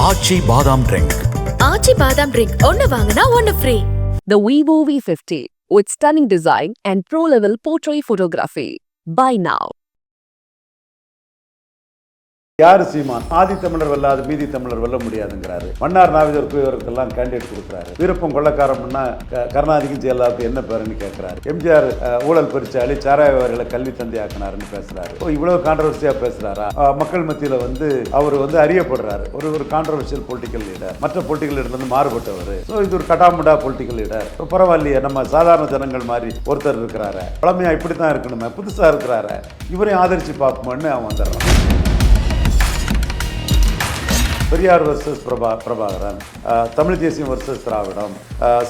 ஆச்சி பாதாம் ட்ரிங்க் ஆச்சி பாதாம் ட்ரிங்க் ஒன்னு வாங்கினா ஒன்னு free The Vivo V50 with stunning design and pro-level portrait photography. Buy now. யார் சீமான்? ஆதி தமிழர் வெல்லாது மீதி தமிழர் வெல்ல முடியாதுங்கிறாரு. மன்னார் நாவிதர் குயவருக்கெல்லாம் கேண்டிடேட் கொடுக்குறாரு. விருப்பம் கொள்ளக்காரம்னா க- கருணாநிதிக்கும் ஜெயலலிதாவுக்கு என்ன பேருன்னு கேட்கிறாரு எம்ஜிஆர் ஊழல் பரிச்சாலி சாராய கல்வி தந்தை ஆக்கினாருன்னு பேசுறாரு. ஓ, இவ்வளவு கான்ட்ரவர்சியா பேசுறாரா? மக்கள் மத்தியில வந்து அவர் வந்து அறியப்படுறாரு. ஒரு ஒரு கான்ட்ரவர்சியல் பொலிட்டிக்கல் லீடர் மற்ற பொலிட்டிக்கல் லீடர் வந்து மாறுபட்டவர். ஸோ இது ஒரு கட்டாமுடா பொலிட்டிக்கல் லீடர் பரவாயில்லையே நம்ம சாதாரண ஜனங்கள் மாதிரி ஒருத்தர் இருக்கிறாரு. பழமையா இப்படி தான் இருக்கணுமே புதுசா இருக்கிறாரு. இவரையும் ஆதரிச்சு பார்ப்போம்னு அவன் வந்துடுறான். பெரியார் வர்சஸ் பிரபா பிரபாகரன் தமிழ் தேசியம் வர்சஸ் திராவிடம்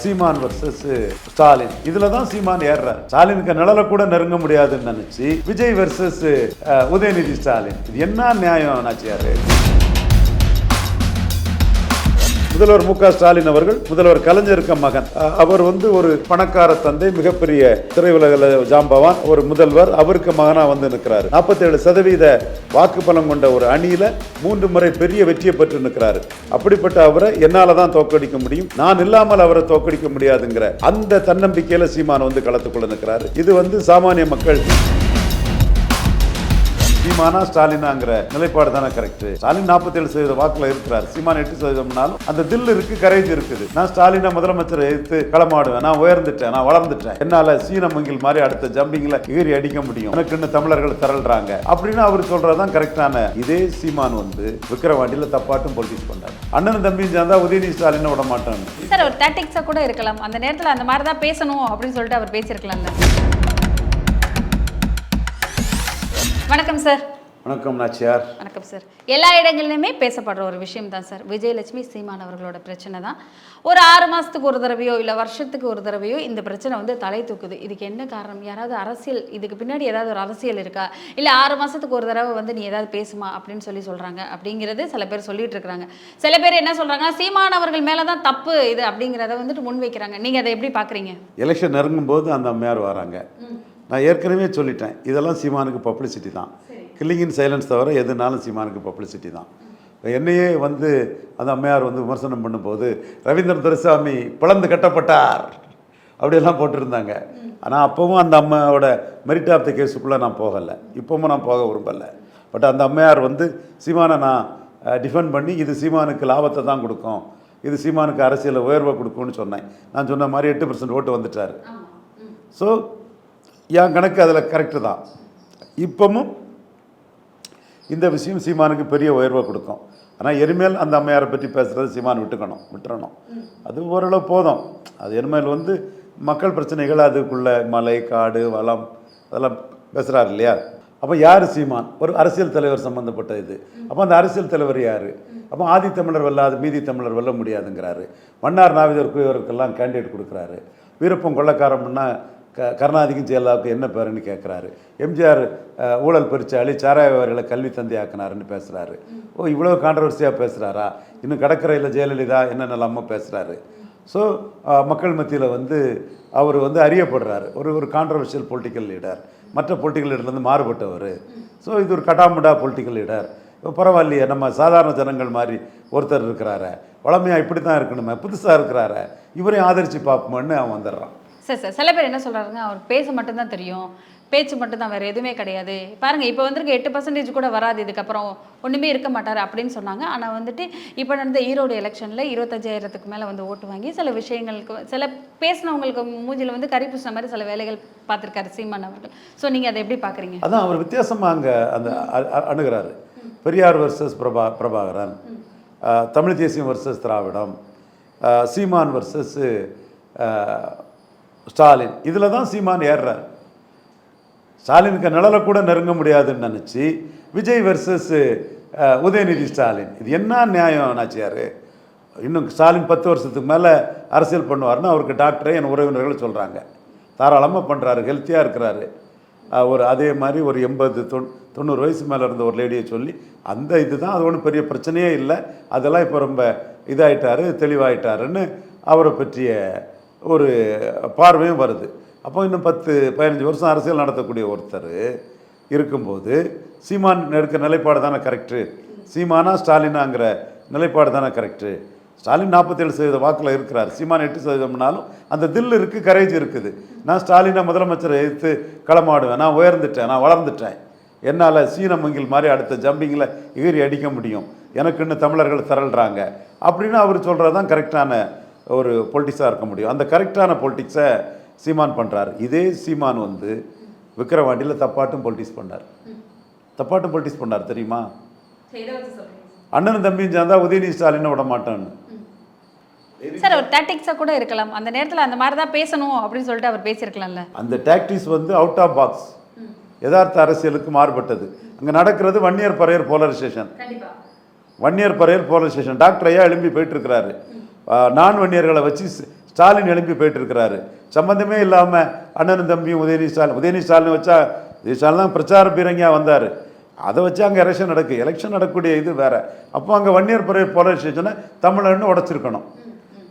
சீமான் வர்சஸ் ஸ்டாலின். இதுல தான் சீமான் ஏறுறார். ஸ்டாலினுக்கு நிழல கூட நெருங்க முடியாதுன்னு நினைச்சு விஜய் வர்சஸ் உதயநிதி ஸ்டாலின். இது என்ன நியாயம் நாச்சியாரு? முதல்வர் மு ஸ்டாலின் அவர்கள் முதல்வர் கலைஞருக்கு மகன். அவர் வந்து ஒரு பணக்கார தந்தை மிகப்பெரிய திரையுலக ஜாம்பவான் ஒரு முதல்வர் அவருக்கு மகனா வந்து நிற்கிறாரு. 47% சதவீத வாக்கு பலம் கொண்ட ஒரு அணியில மூன்று முறை பெரிய வெற்றியை பெற்று நிற்கிறாரு. அப்படிப்பட்ட அவரை என்னால தான் தோக்கடிக்க முடியும். நான் இல்லாமல் அவரை தோக்கடிக்க முடியாதுங்கிற அந்த தன்னம்பிக்கையில சீமான் வந்து களத்துக்குள்ள நிற்கிறாரு. இது வந்து சாமானிய மக்கள் சீமானா ஸ்டாலினாங்கிற நிலைப்பாடு தானே கரெக்ட் ஸ்டாலின் 47% சதவீத வாக்குல இருக்கிறார். சீமான் எட்டு சதவீதம்னாலும் அந்த தில் இருக்கு கரேஜ் இருக்குது. நான் ஸ்டாலினை முதலமைச்சரை எதிர்த்து களமாடுவேன். நான் உயர்ந்துட்டேன் நான் வளர்ந்துட்டேன். என்னால சீன மங்கில் மாதிரி அடுத்த ஜம்பிங்ல ஏறி அடிக்க முடியும். எனக்கு இன்னும் தமிழர்கள் திரள்றாங்க. அப்படின்னு அவர் சொல்றதுதான் கரெக்டான இதே சீமான் வந்து விக்கிரவாண்டியில தப்பாட்டும் பொலிட்டிக்ஸ் பண்ணார் அண்ணன் தம்பியும் சேர்ந்தா உதயநிதி ஸ்டாலின் விட மாட்டான்னு சார் ஒரு டாக்டிக்ஸாக கூட இருக்கலாம். அந்த நேரத்தில் அந்த மாதிரி தான் பேசணும் அப்படின்னு சொல்லிட்டு அவர் பேசியிருக்கலாம் வணக்கம் சார் வணக்கம் நாச்சியார். வணக்கம் சார் எல்லா இடங்கள்லையுமே பேசப்படுற ஒரு விஷயம் தான் சார் விஜயலட்சுமி சீமான் அவர்களோட பிரச்சனை தான். ஒரு ஆறு மாதத்துக்கு ஒரு தடவையோ இல்லை வருஷத்துக்கு ஒரு தடவையோ இந்த பிரச்சனை வந்து தலை தூக்குது. இதுக்கு என்ன காரணம்? யாராவது அரசியல் இதுக்கு பின்னாடி ஏதாவது ஒரு அரசியல் இருக்கா? இல்லை ஆறு மாதத்துக்கு ஒரு தடவை வந்து நீ ஏதாவது பேசுமா அப்படின்னு சொல்லி சொல்கிறாங்க அப்படிங்கிறது சில பேர் சொல்லிட்டு இருக்கிறாங்க சில பேர் என்ன சொல்கிறாங்கன்னா சீமான் அவர்கள் மேலே தான் தப்பு இது அப்படிங்கிறத வந்துட்டு முன்வைக்கிறாங்க. நீங்கள் அதை எப்படி பார்க்குறீங்க எலெக்ஷன் நெருங்கும் போது அந்த அம்மையார் வராங்க. நான் ஏற்கனவே சொல்லிட்டேன். இதெல்லாம் சீமானுக்கு பப்ளிசிட்டி தான். கில்லிங் இன் சைலன்ஸ் தவிர எதுனாலும் சீமானுக்கு பப்ளிசிட்டி தான். இப்ப என்னையே வந்து அந்த அம்மையார் வந்து விமர்சனம் பண்ணும்போது ரவீந்திரன் துரைசாமி பிளந்து கட்டப்பட்டார். அப்படியெல்லாம் போட்டிருந்தாங்க. ஆனால் அப்போவும் அந்த அம்மாவோட மெரிட் ஆஃப் த கேஸுக்குள்ளே நான் போகலை. இப்போவும் நான் போக விரும்பலை. பட் அந்த அம்மையார் வந்து சீமானை நான் டிஃபெண்ட் பண்ணி இது சீமானுக்கு லாபத்தை தான் கொடுக்கும். இது சீமானுக்கு அரசியலில் உயர்வை கொடுக்கும்னு சொன்னேன். நான் சொன்ன மாதிரி எட்டு பர்சன்ட் ஓட்டு வந்துட்டார். ஸோ என் கணக்கு அதில் கரெக்டு தான். இப்பவும் இந்த விஷயம் சீமானுக்கு பெரிய உயர்வை கொடுக்கும். ஆனால் இனிமேல் அந்த அம்மையாரை பற்றி பேசுகிறது சீமான் விட்டுக்கணும் விட்டுறணும். அது ஓரளவு போதும். அது இனிமேல் வந்து மக்கள் பிரச்சனைகள் அதுக்குள்ள மலை காடு வளம் அதெல்லாம் பேசுகிறார் இல்லையா? அப்போ யார் சீமான்? ஒரு அரசியல் தலைவர் சம்மந்தப்பட்ட இது. அப்போ அந்த அரசியல் தலைவர் யார்? அப்போ ஆதி தமிழர் வெல்லாது மீதி தமிழர் வெல்ல முடியாதுங்கிறாரு. மன்னார் நாவிதர் குயவருக்கெல்லாம் கேண்டிடேட் கொடுக்குறாரு. வீரப்பம் கொள்ளக்காரம்னா க கருணாநிதிக்கும் ஜெயலலிதாவுக்கு என்ன பேருன்னு கேட்குறாரு எம்ஜிஆர் ஊழல் பரிச்சாலி சாராய வியாபாரிகளை கல்வி தந்தை ஆக்கினாருன்னு பேசுகிறாரு ஓ இவ்வளோ கான்ட்ரவர்சியாக பேசுகிறாரா இன்னும் கடற்கரையில் ஜெயலலிதா என்னென்னலாமோ பேசுகிறாரு ஸோ மக்கள் மத்தியில் வந்து அவர் வந்து அறியப்படுறாரு. ஒரு ஒரு கான்ட்ரவர்ஷியல் பொலிட்டிக்கல் லீடர் மற்ற பொலிட்டிக்கல் லீடர்லேருந்து மாறுபட்டவர். ஸோ இது ஒரு கட்டாமுடா பொலிட்டிக்கல் லீடர் பரவாயில்லையே நம்ம சாதாரண ஜனங்கள் மாதிரி ஒருத்தர் இருக்கிறாரு. வளமையாக இப்படி தான் இருக்கணுமே புதுசாக இருக்கிறாரு. இவரையும் ஆதரித்து பார்ப்போம்னு அவன் வந்துடுறான். சார் சார் சில பேர் என்ன சொல்கிறாருங்க அவர் பேச மட்டும்தான் தெரியும். பேச்சு மட்டும்தான் வேறு எதுவுமே கிடையாது. பாருங்கள் இப்போ வந்துருக்கு எட்டு பர்சன்டேஜ் கூட வராது இதுக்கப்புறம் ஒன்றுமே இருக்க மாட்டார் அப்படின்னு சொன்னாங்க. ஆனால் வந்துட்டு இப்போ நடந்த ஈரோடு எலெக்ஷனில் இருபத்தஞ்சாயிரத்துக்கு மேலே வந்து ஓட்டு வாங்கி சில விஷயங்களுக்கு சில பேசினவங்களுக்கு மூஞ்சியில் வந்து கறி பூசின மாதிரி சில வேலைகள் பார்த்துருக்காரு சீமான் அவர்கள். ஸோ நீங்கள் அதை எப்படி பார்க்குறீங்க? அதான் அவர் வித்தியாசமாக அங்கே அந்த அணுகிறாரு. பெரியார் வர்சஸ் பிரபா பிரபாகரன் தமிழ் தேசியம் வர்சஸ் திராவிடம் சீமான் வர்சஸ் ஸ்டாலின். இதில் தான் சீமான் ஏறுறார். ஸ்டாலினுக்கு நிழலை கூட நெருங்க முடியாதுன்னு நினச்சி விஜய் வர்சஸ் உதயநிதி ஸ்டாலின். இது என்ன நியாயம் நாச்சியார் இன்னும் ஸ்டாலின் பத்து வருஷத்துக்கு மேலே அரசியல் பண்ணுவார்னு அவருக்கு டாக்டரே என் உறவினர்கள் சொல்கிறாங்க தாராளமாக பண்ணுறாரு ஹெல்த்தியாக இருக்கிறாரு. ஒரு அதே மாதிரி ஒரு எண்பது தொண் தொண்ணூறு வயசு மேலே இருந்த ஒரு லேடியை சொல்லி அந்த இதுதான் அது ஒன்றும் பெரிய பிரச்சனையே இல்லை. அதெல்லாம் இப்போ ரொம்ப இதாகிட்டாரு தெளிவாயிட்டாருன்னு அவரை பற்றிய ஒரு பார்வையும் வருது. அப்போ இன்னும் பத்து பதினஞ்சு வருஷம் அரசியல் நடத்தக்கூடிய ஒருத்தர் இருக்கும்போது சீமான் எடுக்க நிலைப்பாடு தானே கரெக்டு சீமானா ஸ்டாலினாங்கிற நிலைப்பாடு தானே கரெக்டு ஸ்டாலின் நாற்பத்தேழு சதவீத வாக்கில் இருக்கிறார். சீமான் எட்டு சதவீதம்னாலும் அந்த தில் இருக்குது கரேஜ் இருக்குது. நான் ஸ்டாலினை முதலமைச்சரை எதிர்த்து களமாடுவேன். நான் உயர்ந்துட்டேன் நான் வளர்ந்துட்டேன். என்னால் சீன மங்கில் மாதிரி அடுத்த ஜம்பிங்கில் எகிரி அடிக்க முடியும். எனக்குன்னு தமிழர்கள் திரள்றாங்க. அப்படின்னு அவர் சொல்கிறது தான் கரெக்டான ஒரு பொலிட்டிக்ஸாக இருக்க முடியும். அந்த கரெக்டான பொலிட்டிக்ஸை சீமான் பண்ணுறார் இதே சீமான் வந்து விக்கிரவாண்டியில் தப்பாட்டும் பொலிட்டிக்ஸ் பண்ணார். தப்பாட்டும் பொலிட்டிக்ஸ் பண்ணார் தெரியுமா? அண்ணனும் தம்பியும் சேர்ந்தா உதயநிதி ஸ்டாலினை விட மாட்டேன்னு. சார் ஒரு டாக்டிக்ஸாக கூட இருக்கலாம். அந்த நேரத்தில் அந்த மாதிரி தான் பேசணும் அப்படின்னு சொல்லிட்டு அவர் பேசியிருக்கலாம்ல. அந்த டாக்டிக்ஸ் வந்து அவுட் ஆஃப் பாக்ஸ் யதார்த்த அரசியலுக்கு மாறுபட்டது. அங்கே நடக்கிறது Vanniyar Paraiyar polarisation Vanniyar Paraiyar polarisation doctor ஐயா எழும்பி போயிட்டு இருக்கிறாரு. நான் வன்னியர்களை வச்சு ஸ்டாலின் எழும்பி போயிட்டு இருக்கிறாரு சம்பந்தமே இல்லாமல் அண்ணனும் தம்பியும் உதயநிதி ஸ்டாலின். உதயநிதி ஸ்டாலின் வச்சா உதயநிதி ஸ்டாலின் தான் பிரச்சார பீரங்கியாக வந்தார். அதை வச்சு அங்கே எலெக்ஷன் நடக்கு. எலெக்ஷன் நடக்கக்கூடிய இது வேற. அப்போ அங்கே வன்னியர் பறையர் போலரைசேஷனை தமிழன்னு உடச்சிருக்கணும்.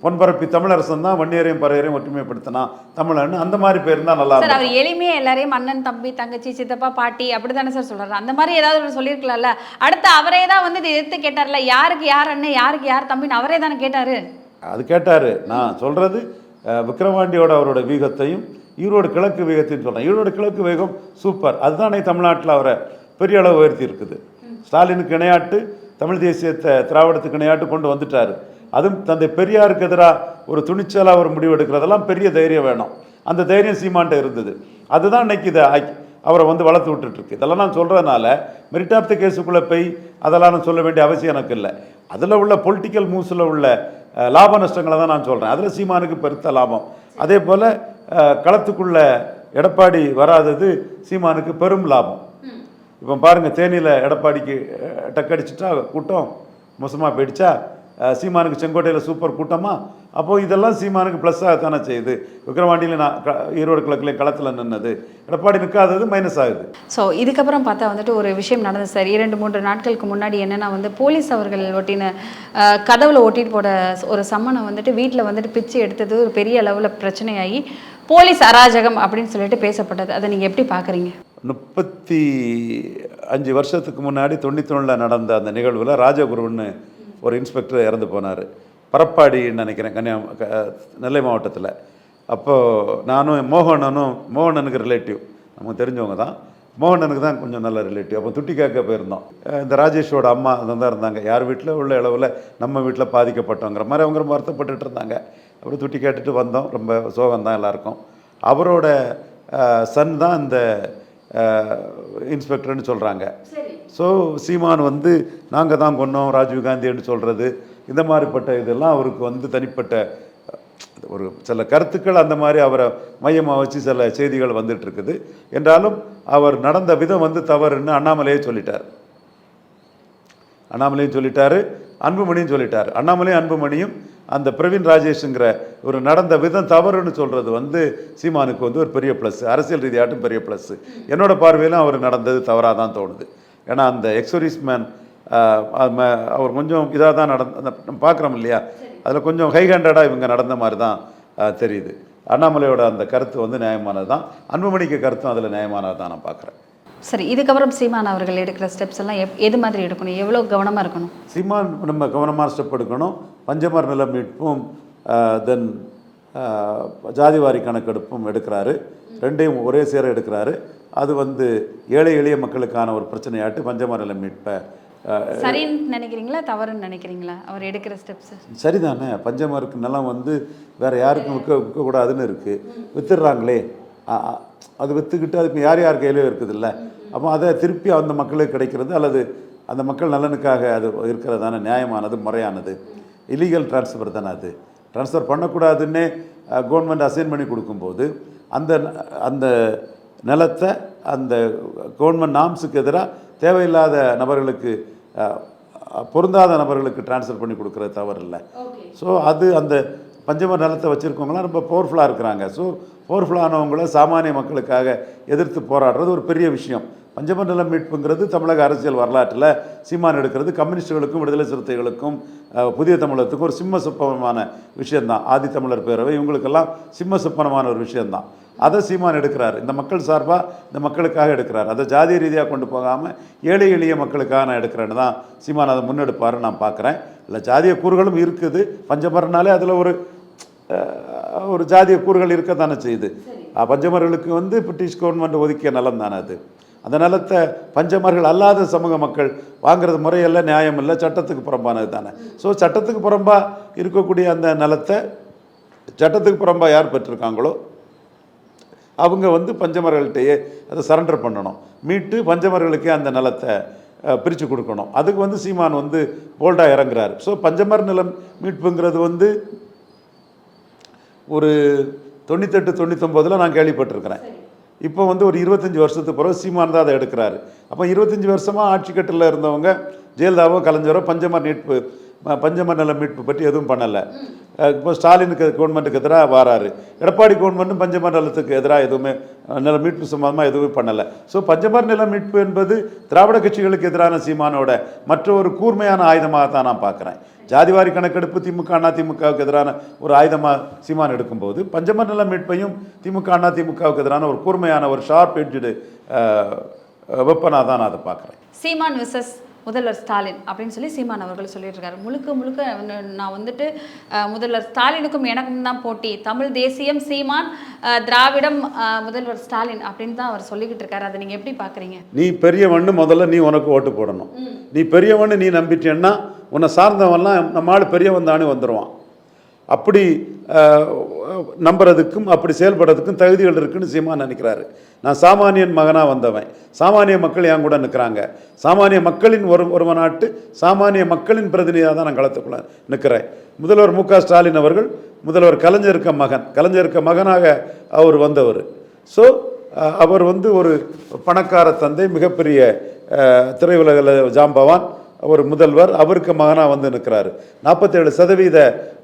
பொன்பரப்பி தமிழரசன் தான் வன்னியரையும் பறையரையும் ஒற்றுமைப்படுத்தினா தமிழன்னு அந்த மாதிரி பேர் தான் நல்லா சார் இருக்கும். அவர் எளிமையா எல்லாரையும் அண்ணன் தம்பி தங்கச்சி சித்தப்பா பாட்டி அப்படி தானே சார் சொல்றாரு. அந்த மாதிரி ஏதாவது ஒரு சொல்லியிருக்கலாம்ல. அடுத்து அவரே தான் வந்து இதை எதிர்த்து கேட்டார்ல. யாருக்கு யார் அண்ணன் யாருக்கு யார் தம்பின்னு அவரே தானே கேட்டாரு. அது கேட்டார். நான் சொல்கிறது விக்ரவாண்டியோட அவரோட வீகத்தையும் ஈரோடு கிழக்கு வீகத்தையும் சொல்கிறேன் ஈரோடு கிழக்கு வேகம் சூப்பர். அதுதானே தமிழ்நாட்டில் அவரை பெரிய அளவு உயர்த்தி இருக்குது. ஸ்டாலினுக்கு இணையாட்டு தமிழ் தேசியத்தை திராவிடத்துக்கு இணையாட்டு கொண்டு வந்துட்டார். அதுவும் தந்தை பெரியாருக்கு எதிராக ஒரு துணிச்சலாக ஒரு முடிவு எடுக்கிறதெல்லாம் பெரிய தைரியம் வேணும். அந்த தைரியம் சீமான்ட்ட இருந்தது. அதுதான் இன்னைக்கு இதை ஆக்கி- அவரை வந்து வளர்த்து விட்டுட்ருக்கு இதெல்லாம் நான் சொல்கிறதுனால மெரிட் ஆஃப் த கேஸுக்குள்ளே போய் அதெல்லாம் நான் சொல்ல வேண்டிய அவசியம் எனக்கு இல்லை. அதில் உள்ள பொலிட்டிக்கல் மூவ்ஸில் உள்ள லாப நஷ்டங்களை தான் நான் சொல்கிறேன் அதில் சீமானுக்கு பெருத்த லாபம். அதே போல் களத்துக்குள்ள எடப்பாடி வராதது சீமானுக்கு பெரும் லாபம். இப்போ பாருங்கள் தேனியில் எடப்பாடிக்கு டக்கடிச்சிட்டா கூட்டம் மோசமாக போயிடுச்சா? சீமானுக்கு செங்கோட்டையில் சூப்பர் கூட்டமாக அப்போது இதெல்லாம் சீமானுக்கு ப்ளஸ்ஸாக தானே செய்யுது. விக்ரவாண்டியில் நான் ஈரோடு கிழக்குலையும் களத்தில் நின்னது. எடப்பாடி நிற்காதது மைனஸ் ஆகுது. ஸோ இதுக்கப்புறம் பார்த்தா வந்துட்டு ஒரு விஷயம் நடந்தது சார். இரண்டு மூன்று நாட்களுக்கு முன்னாடி என்னன்னா வந்து போலீஸ் அவர்கள் ஒட்டின கதவுல ஒட்டிட்டு போட ஒரு சம்மனை வந்துட்டு வீட்டில் வந்துட்டு பிச்சு எடுத்தது ஒரு பெரிய அளவில் பிரச்சனையாகி போலீஸ் அராஜகம் அப்படின்னு சொல்லிட்டு பேசப்பட்டது. அதை நீங்கள் எப்படி பார்க்குறீங்க முப்பத்தி அஞ்சு வருஷத்துக்கு முன்னாடி தொண்ணூத்தொன்னில் நடந்த அந்த நிகழ்வில் ராஜகுருன்னு ஒரு இன்ஸ்பெக்டர் இறந்து போனார். பரப்பாடின்னு நினைக்கிறேன். கன்னியா க- நெல்லை மாவட்டத்தில். அப்போது நானும் மோகனனும் மோகனனுக்கு ரிலேட்டிவ் நமக்கு தெரிஞ்சவங்க தான். மோகனனுக்கு தான் கொஞ்சம் நல்ல ரிலேட்டிவ் அப்போ துட்டி கேட்க போயிருந்தோம். இந்த ராஜேஷோட அம்மா தான் இருந்தாங்க. யார் வீட்டில் உள்ள அளவில் நம்ம வீட்டில் பாதிக்கப்பட்டோங்கிற மாதிரி அவங்க ரொம்ப வருத்தப்பட்டுட்டு இருந்தாங்க. அப்புறம் துட்டி கேட்டுட்டு வந்தோம். ரொம்ப சோகம் தான் எல்லாருக்கும். அவரோட சன் தான் இந்த இன்ஸ்பெக்டர்னு சொல்கிறாங்க ஸோ சீமான் வந்து நாங்கள் தான் கொன்னோம் ராஜீவ் காந்தின்னு சொல்கிறது இந்த மாதிரிப்பட்ட இதெல்லாம் அவருக்கு வந்து தனிப்பட்ட ஒரு சில கருத்துக்கள் அந்த மாதிரி அவரை மையமாக வச்சு சில செய்திகள் வந்துட்டுருக்குது. என்றாலும் அவர் நடந்த விதம் வந்து தவறுன்னு அண்ணாமலையே சொல்லிட்டார். அண்ணாமலையும் சொல்லிட்டாரு அன்புமணியும் சொல்லிட்டார். அண்ணாமலையும் அன்புமணியும் அந்த பிரவீன் ராஜேஷுங்கிற ஒரு நடந்த விதம் தவறுன்னு சொல்கிறது வந்து சீமானுக்கு வந்து ஒரு பெரிய ப்ளஸ் அரசியல் ரீதியாட்டும் பெரிய ப்ளஸ் என்னோட பார்வையிலும் அவர் நடந்தது தவறாக தான் தோணுது. ஏன்னா அந்த எக்ஸோரிஸ் மேன் அவர் கொஞ்சம் இதாக தான் நடந்த பார்க்குறோம் இல்லையா? அதில் கொஞ்சம் ஹை ஹேண்டடாக இவங்க நடந்த மாதிரி தான் தெரியுது. அண்ணாமலையோட அந்த கருத்து வந்து நியாயமானது தான். அன்புமணிக்கு கருத்தும் அதில் நியாயமானது தான் நான் பார்க்குறேன். சரி இதுக்கப்புறம் சீமான் அவர்கள் எடுக்கிற ஸ்டெப்ஸ் எல்லாம் எப் எது மாதிரி எடுக்கணும்? எவ்வளோ கவனமாக இருக்கணும்? சீமான் நம்ம கவனமாக ஸ்டெப் எடுக்கணும். பஞ்சமர் நில மீட்பும் தென் ஜாதிவாரி கணக்கெடுப்பும் எடுக்கிறாரு. ரெண்டையும் ஒரே சேர எடுக்கிறாரு. அது வந்து ஏழை எளிய மக்களுக்கான ஒரு பிரச்சனையாட்டு பஞ்சமர் நில மீட்பை சரின்னு நினைக்கிறீங்களா தவறுன்னு நினைக்கிறீங்களா? அவர் எடுக்கிற ஸ்டெப்ஸ் சரிதானே? பஞ்சமருக்கு நிலம் வந்து வேற யாருக்கும் விற்க விற்கக்கூடாதுன்னு இருக்குது வித்துடுறாங்களே. அது விற்றுக்கிட்டு அதுக்கு யார் யார் கையிலும் இருக்குது இல்லை அப்போ அதை திருப்பி அந்த மக்களுக்கு கிடைக்கிறது அல்லது அந்த மக்கள் நலனுக்காக அது இருக்கிறது தானே நியாயமானது முறையானது. இல்லீகல் ட்ரான்ஸ்ஃபர் தானே அது. ட்ரான்ஸ்ஃபர் பண்ணக்கூடாதுன்னே கவர்மெண்ட் அசைன் பண்ணி கொடுக்கும்போது அந்த அந்த நிலத்தை அந்த கவர்மெண்ட் நாம்ஸுக்கு எதிராக தேவையில்லாத நபர்களுக்கு பொருந்தாத நபர்களுக்கு ட்ரான்ஸ்ஃபர் பண்ணி கொடுக்குறது தவறு இல்லை ஸோ அது அந்த பஞ்சம நிலத்தை வச்சுருக்கவங்களாம் ரொம்ப பவர்ஃபுல்லாக இருக்கிறாங்க. ஸோ பவர்ஃபுல்லானவங்கள சாமானிய மக்களுக்காக எதிர்த்து போராடுறது ஒரு பெரிய விஷயம். பஞ்சம நிலம் மீட்புங்கிறது தமிழக அரசியல் வரலாற்றில் சீமான் எடுக்கிறது கம்யூனிஸ்டுகளுக்கும் விடுதலை சிறுத்தைகளுக்கும் புதிய தமிழகத்துக்கும் ஒரு சிம்ம சொப்பனமான விஷயந்தான் ஆதி தமிழர் பேரவை இவங்களுக்கெல்லாம் சிம்ம சொப்பனமான ஒரு விஷயந்தான் அதை சீமான் எடுக்கிறார். இந்த மக்கள் சார்பாக இந்த மக்களுக்காக எடுக்கிறார். அதை ஜாதி ரீதியாக கொண்டு போகாமல் ஏழை எளிய மக்களுக்காக நான் எடுக்கிறேன்னு தான் சீமான் அதை முன்னெடுப்பார் நான் பார்க்குறேன். இல்லை ஜாதிய கூறுகளும் இருக்குது. பஞ்சமரனாலே அதில் ஒரு ஒரு ஜாதிய கூறுகள் இருக்க தானே செய்யுது. பஞ்சமர்களுக்கு வந்து பிரிட்டிஷ் கவர்மெண்ட் ஒதுக்கிய நலம் தானே அது. அந்த நிலத்தை பஞ்சமர்கள் அல்லாத சமூக மக்கள் வாங்குறது முறையல்ல நியாயம் இல்லை சட்டத்துக்கு புறம்பானது தானே. ஸோ சட்டத்துக்கு புறம்பாக இருக்கக்கூடிய அந்த நிலத்தை சட்டத்துக்கு புறம்பாக யார் பெற்றிருக்காங்களோ அவங்க வந்து பஞ்சமர்கள்ட்டையே அதை சரண்டர் பண்ணணும். மீட்டு பஞ்சமர்களுக்கே அந்த நிலத்தை பிரித்து கொடுக்கணும். அதுக்கு வந்து சீமான் வந்து போல்டாக இறங்குறாரு. ஸோ பஞ்சமர் நிலம் மீட்புங்கிறது வந்து ஒரு தொண்ணூத்தெட்டு தொண்ணூத்தொம்போதில் நான் கேள்விப்பட்டிருக்கிறேன். இப்போ வந்து ஒரு இருபத்தஞ்சி வருஷத்துக்கு பிறகு சீமான் தான் அதை எடுக்கிறாரு. அப்போ இருபத்தஞ்சி வருஷமாக ஆட்சி கட்டில் இருந்தவங்க ஜெயலலிதாவோ கலைஞரோ பஞ்சமர் மீட்பு பஞ்சமண்டல பஞ்சமர் மீட்பு பற்றி எதுவும் பண்ணலை. இப்போ ஸ்டாலினுக்கு கவர்மெண்ட்டுக்கு எதிராக வராரு. எடப்பாடி கவர்மெண்ட்டும் பஞ்சமண்டலத்துக்கு எதிராக எதுவுமே நில மீட்பு சம்பந்தமாக எதுவுமே பண்ணலை. ஸோ பஞ்சமர் நில மீட்பு என்பது திராவிட கட்சிகளுக்கு எதிரான சீமானோட மற்ற ஒரு கூர்மையான ஆயுதமாக தான் நான் பார்க்குறேன். ஜாதிவாரி கணக்கெடுப்பு திமுக அண்ணா திமுகவுக்கு எதிரான ஒரு ஆயுதமாக சீமான் எடுக்கும்போது பஞ்சமர் நில மீட்பையும் திமுக அண்ணா திமுகவுக்கு எதிரான ஒரு கூர்மையான ஒரு ஷார்ப் எட்ஜடு வெப்பனாக தான் நான் அதை பார்க்குறேன். சீமான் விசஸ் முதல்வர் ஸ்டாலின் அப்படின்னு சொல்லி சீமான் அவர்கள் சொல்லிட்டு இருக்காரு முழுக்க முழுக்க நான் வந்துட்டு முதல்வர் ஸ்டாலினுக்கும் எனக்கும் தான் போட்டி. தமிழ் தேசியம் சீமான் திராவிடம் முதல்வர் ஸ்டாலின் அப்படின்னு தான் அவர் சொல்லிக்கிட்டு இருக்காரு. அதை நீங்க எப்படி பாக்குறீங்க? நீ பெரியவன்னு முதல்ல நீ உனக்கு ஓட்டு போடணும். நீ பெரியவன்னு நீ நம்பிட்டேன்னா உன்னை சார்ந்தவன்லாம் நம்ம ஆள் பெரியவன் தானே வந்துடுவான் அப்படி நம்புறதுக்கும் அப்படி செயல்படுறதுக்கும் தகுதிகள் இருக்குன்னு சீமான் நினைக்கிறாரு. நான் சாமானியன் மகனாக வந்தவன். சாமானிய மக்கள் என் கூட நிற்கிறாங்க சாமானிய மக்களின் ஒரு ஒரு நாட்டு சாமானிய மக்களின் பிரதிநிதியாக தான் நான் களத்துக்குள்ள நிற்கிறேன் முதல்வர் மு ஸ்டாலின் அவர்கள் முதல்வர் கலைஞருக்க மகன். கலைஞருக்க மகனாக அவர் வந்தவர். ஸோ அவர் வந்து ஒரு பணக்கார தந்தை மிகப்பெரிய திரையுலகில் ஜாம்பவான் ஒரு முதல்வர் அவருக்கு மகனாக வந்து நிற்கிறாரு. நாற்பத்தேழு சதவீத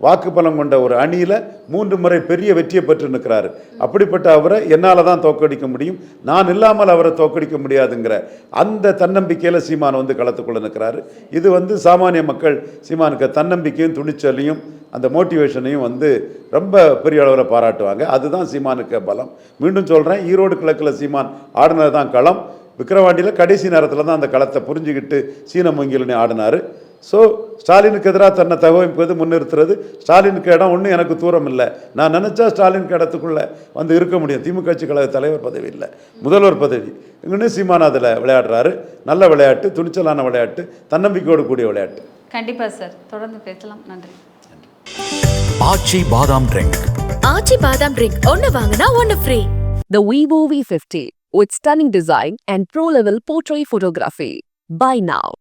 வாக்கு பலம் கொண்ட ஒரு அணியில் மூன்று முறை பெரிய வெற்றியை பெற்று நிற்கிறாரு. அப்படிப்பட்ட அவரை என்னால் தான் தோக்கடிக்க முடியும். நான் இல்லாமல் அவரை தோக்கடிக்க முடியாதுங்கிற அந்த தன்னம்பிக்கையில் சீமான் வந்து களத்துக்குள்ளே நிற்கிறாரு. இது வந்து சாமானிய மக்கள் சீமானுக்கு தன்னம்பிக்கையும் துணிச்சலையும் அந்த மோட்டிவேஷனையும் வந்து ரொம்ப பெரிய அளவில் பாராட்டுவாங்க. அதுதான் சீமானுக்கு பலம். மீண்டும் சொல்கிறேன் ஈரோடு கிழக்கில் சீமான் ஆடினது தான் களம். விக்கிரவாண்டியில் கடைசி நேரத்தில் தான் அந்த களத்தை புரிஞ்சுக்கிட்டு சீன மூங்கிலனை ஆடினார். ஸோ ஸ்டாலினுக்கு எதிராக தன்னை தகவமைப்பது முன்னிறுத்துறது? ஸ்டாலினுக்கு இடம் ஒன்றும் எனக்கு தூரம் இல்லை. நான் நினச்சா ஸ்டாலினுக்கு இடத்துக்குள்ளே வந்து இருக்க முடியும். திமுக கட்சி கழக தலைவர் பதவி இல்லை. முதல்வர் பதவி. இன்னும் சீமான் அதில் விளையாடுறாரு. நல்ல விளையாட்டு துணிச்சலான விளையாட்டு தன்னம்பிக்கையோடு கூடிய விளையாட்டு. கண்டிப்பா சார். தொடர்ந்து பேசலாம். நன்றி. ஆச்சி பாதாம் ட்ரிங்க். ஆச்சி பாதாம் ட்ரிங்க். ஒன்னு வாங்கினா ஒன்னு free The Vivo V50 with stunning design and pro-level portrait photography. Buy now.